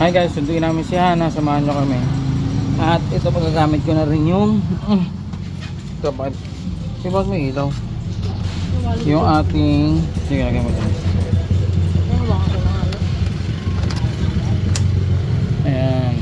Hi guys, sunduin namin si Hana, samahan nyo kami. At ito pagagamit ko na rin yung ito bakit? Di ba may ilaw? Yung ating sige lagyan mo dyan. Ayan.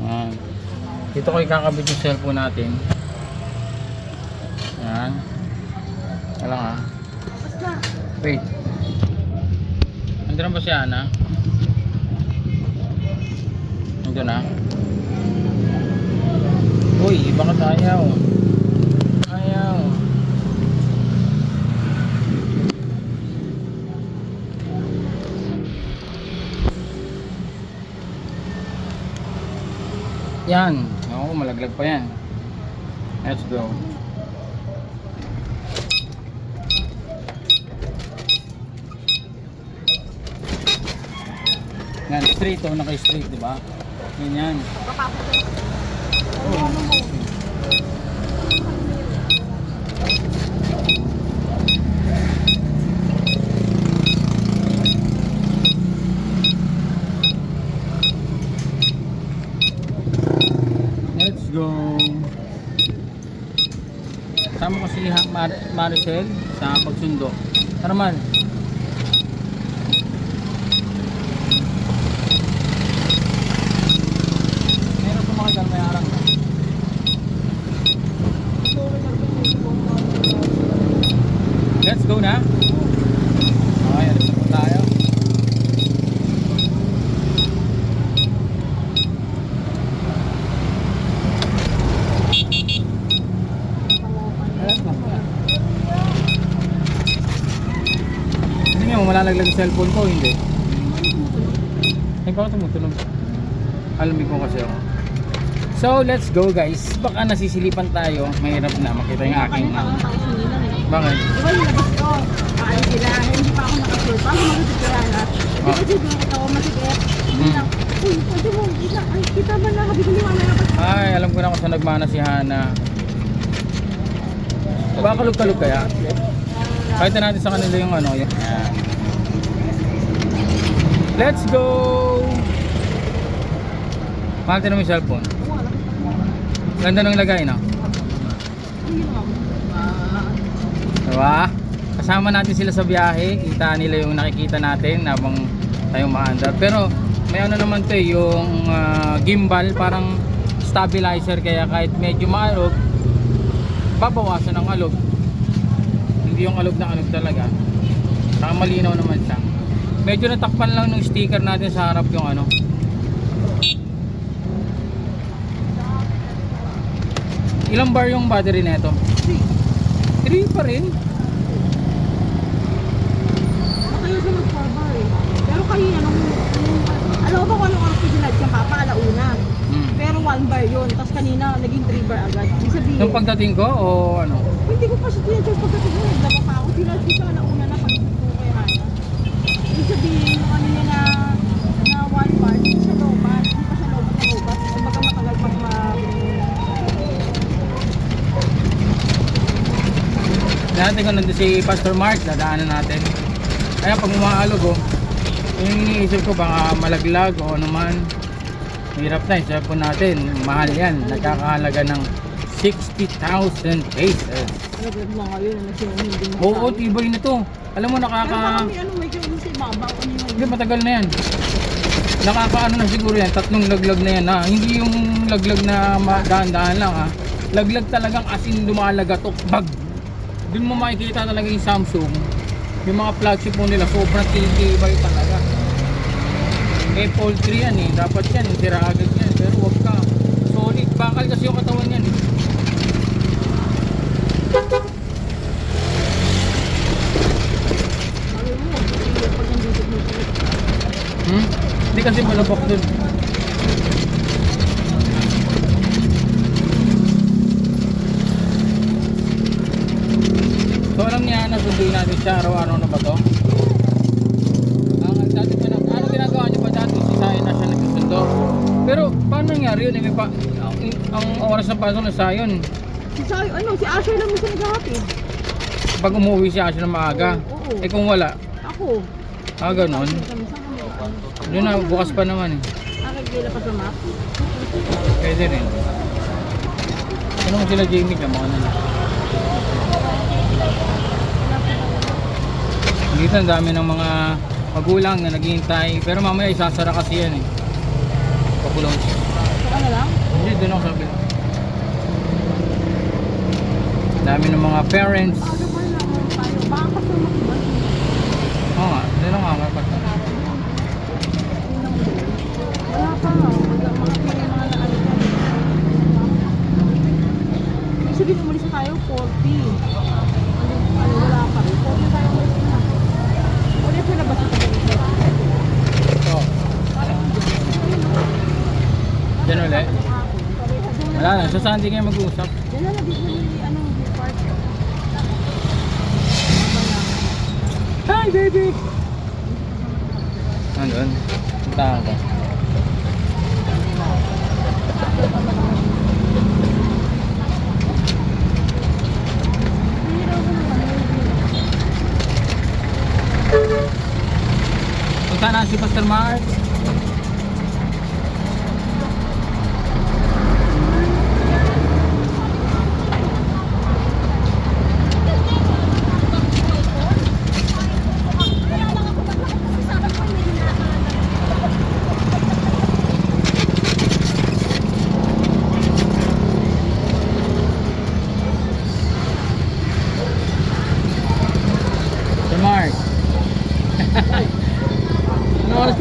Ayan. Dito ko ikakabit yung cellphone natin. Ayan. Alam ha. Wait. Andiyan ba si Ana? Andiyan na. Uy, bakit ayaw? Ayaw. Yan. Oo, malaglag pa yan. Let's go. Yan, straight oh, naka-straight, di ba? Ganyan. Let's go. Kasama ko si Mar- Maricel sa pagsundo. Tara man. Meron sumakay dyan, may arang. Go na. Okay, alis na tayo. Hindi mo malalaglag yung cellphone ko, hindi. Ay, bakit tumutunog? Alamig ko kasi ako. So, let's go guys. Baka nasisilipan tayo. Mahirap na makita yung aking... Bakit? Diba yung labas ko? Aalis sila. Hindi pa ako nakasul. Paano magtitirahan na? Di Ah. ba dito kita ko masigit? Hindi Hmm. lang. Uy, pwede mo. Kita, ay, kita ba na? Habi ko liwanag na labas. Ay, alam ko na kung saan nagmana si Hana. Baka kalog-kalog kaya? Kahit na natin sa kanila yung ano. Yung... Ayan. Let's go! Mahal mo yung cellphone. Ganda nung lagay, no? Ayun lang. Ah, Diba? Kasama natin sila sa biyahe. Kita nila yung nakikita natin habang tayong maandar. Pero may ano naman to eh, yung ah, gimbal parang stabilizer kaya kahit medyo maalog, babawasan ang alog. Hindi yung alog na alog talaga. Saka malinaw naman siya. Medyo natakpan lang ng sticker natin sa harap yung ano. Ilang bar yung battery nito? 3 pa rin. matayo siya mag-cover eh. Pero kanina nung, nung alam ko ba kung anong oras ko sinad siya papa, alauna. Hmm. Pero one bar yun. Tapos kanina naging three bar agad. Ibig sabihin, Nung pagdating ko o ano? hindi ko pa siya tinadjust pagdating mo. Naglaba pa ako. Sinad ko siya alauna na pag ko kay Hana. Ibig sabihin, yung kanina na na one bar, hindi siya lobat. Hindi pa siya lobat na lobat. Kumbaga matagal pag ma... Dati ko nandun si Pastor Mark, dadaanan natin. Kaya pag umaalog oh, yung iniisip ko baka malaglag o ano man. Hirap na, yung cellphone natin, mahal yan. Nagkakahalaga ng 60,000 pesos. Naglag na ngayon. Mo Oo, tibay na to. Alam mo, Pero nakaka... baka may ano. Ano yun? Hindi, matagal na yan. Nakakaano na siguro yan, tatlong laglag na yan ha. Hindi yung laglag na dahan-dahan lang ha. Laglag talagang asin lumalagatok, bag. Doon mo makikita talaga yung Samsung. Yung mga flagship mo nila, sobrang titibay talaga. Eh, poultry yan eh. Dapat yan, tira agad yan. Pero wag ka. Solid. Bakal kasi yung katawan yan eh. Hmm? Hindi kasi malabak dun. So alam na sunduin natin siya araw-araw na ba to? Ang dati pa na, ano ginagawa niyo pa dati? Si Sayo na siya nagsusundo. Pero paano nangyari yun? May pa, ang, ang oras ng pasok na Sayon. Si Sayo, ano, si Asher lang siya naghahatid. Kapag umuwi siya siya ng maaga. Oo. Eh kung wala, Ako. ah kami? Doon na, bukas pa naman eh. Aking gila pa sa map. Pwede rin. Ano mo sila Jamie ka, mga nila. Dito ang dami ng mga magulang na naghihintay. Pero mamaya isasara kasi yan eh. Pakulong. Saka na lang? Hindi, doon ako sabi. Dami ng mga parents. Ano. Oo nga, doon nga. Wala pa. Wala ano. Ibig sabihin umalis na tayo 40. Ano, ano wala pa rin. 40 tayo umalis na. Oo. Diyan ulit. Wala na, sa Sunday kayo mag-uusap. Yan na yung ano, park. Hi, baby! Nandun. Punta ako. Hindi daw ko naman. Punta na si Pastor Mark.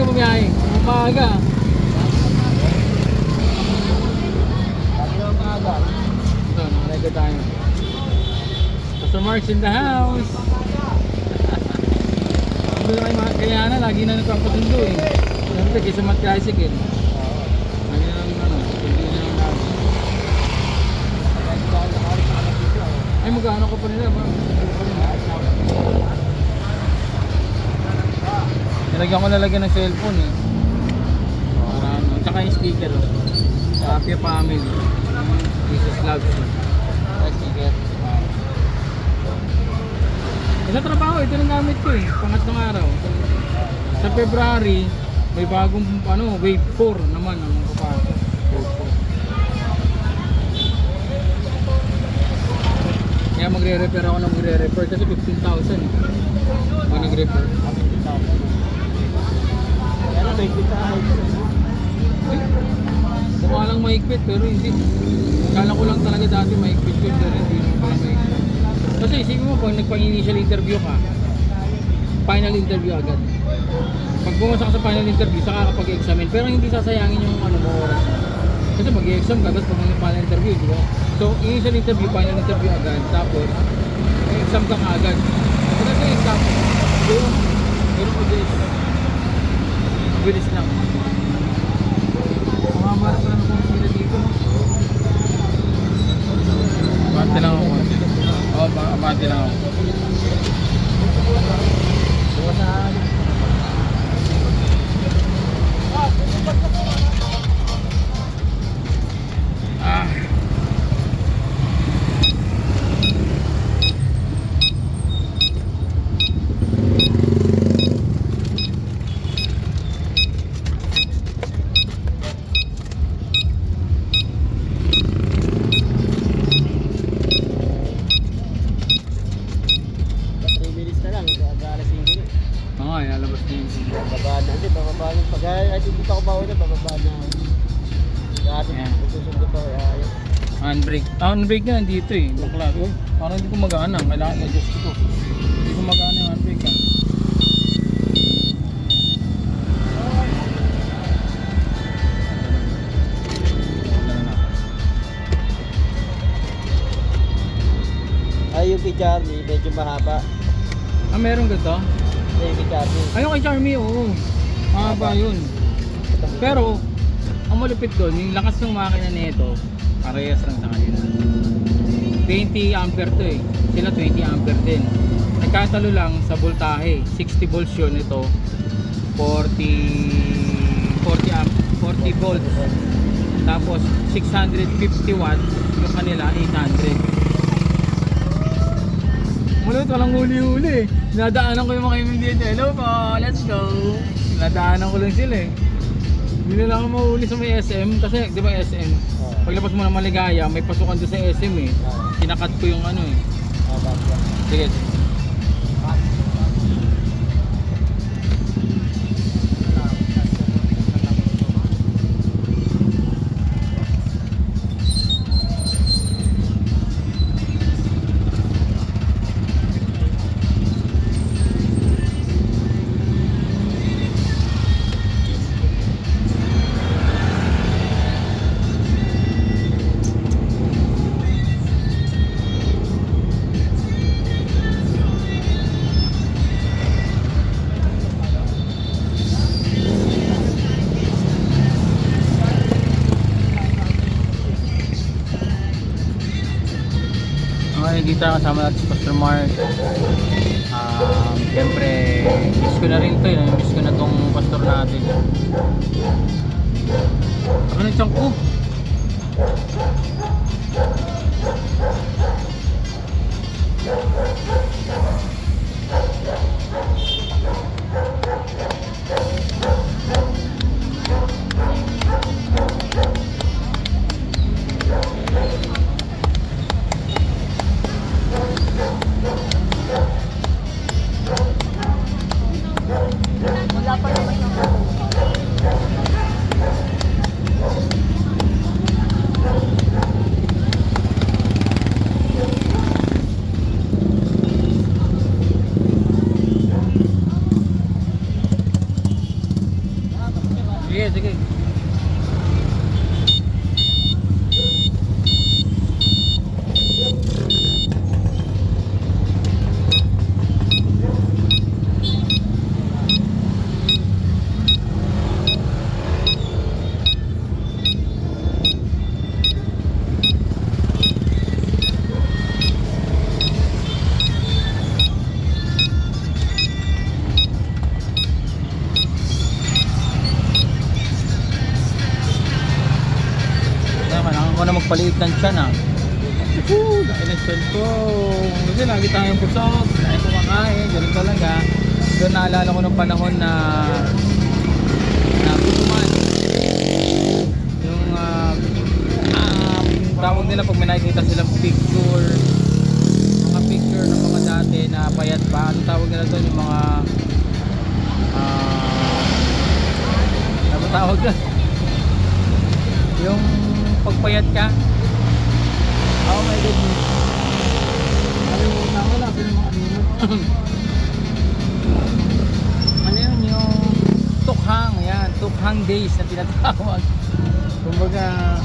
Ka bumiyahe? Ang maaga. Ito, nakarega tayo. Pastor Mark's in the house. Ito na kay mga kaya na, lagi na nagpapasundo eh. Siyempre, kaysa mag-tricycle. Lagi ano, na lang namin. Ay, magkano ka pa nila ba? Nilagyan ko nalagyan ng cellphone eh. Para ano, tsaka yung sticker oh. Happy family. Jesus loves you. sticker. Sa trabaho, ito yung gamit ko eh. Pangatlong araw. Sa February, may bagong ano, wave 4 naman ang papasok. Wave 4. Kaya magre-repair ako ng magre-repair kasi 15,000 eh. Pag nag-repair. 15,000. Mukha lang mahigpit pero hindi. Kala ko lang talaga dati mahigpit yun pero hindi naman pala mahigpit. Kasi isipin mo pag nagpang-initial interview ka, final interview agad. Pag bumasa ka sa final interview, saka kapag-examine, pero hindi sasayangin yung ano mo oras. Kasi mag-exam ka agad pag final interview, di ba? So, initial interview, final interview agad, tapos exam ka agad. Pag nag-exam, yun, yun ang mag-exam. Bilis lang. Mga mara pa naman kung sila dito. Bante lang ako. Oo, oh, bante lang ako. Ah. Handbrake. Na nandito eh. Bakla. Oh, parang hindi ko magana. Kailangan i-adjust ko. Hindi ko magana yung handbrake ah. Ay, yung kay Charlie, medyo mahaba. Ah, meron ganito? Ay, kay Charlie. Ayun kay Charmy, oo. Mahaba yun. Pero, ang malupit doon, yung lakas ng makina nito, parehas lang sa kanila. 20 ampere to eh. Sila 20 ampere din. Nagkatalo lang sa voltahe. 60 volts yun ito. 40 40 amp 40 volts. Tapos 650 watts yung kanila 800. Mulot, walang huli-huli. Nadaanan ko yung mga kaibigan. Hello po, let's go. Nadaanan ko lang sila eh. Hindi nila ako mahuli sa may SM kasi di ba SM? Oo. Paglabas mo ng maligaya, may pasukan doon sa SM eh. Oo. Kinakat ko yung ano eh. Ah, bakit? Sige. Nakikita kasama natin si Pastor Mark. Um, Siyempre, miss ko na rin ito eh. Miss ko na tong pastor natin. Ano yung tiyang ko? Wala Sige, sige. Na magpaliit ng tiyan ah. Woo! Laki ng tiyan ko. Kasi lagi tayong pusok. Tayo kumakain. Ganun talaga. Doon naalala ko nung panahon na na putuman. Yung ah, ah, tawag nila pag may nakikita silang picture mga picture ng mga dati na payat pa. Ano tawag nila doon? Yung mga ah ano tawag doon? Yung pagpayat ka. Oh my goodness. Animal? ano yun yung tukhang. Yan. Tukhang days na tinatawag. Kumbaga,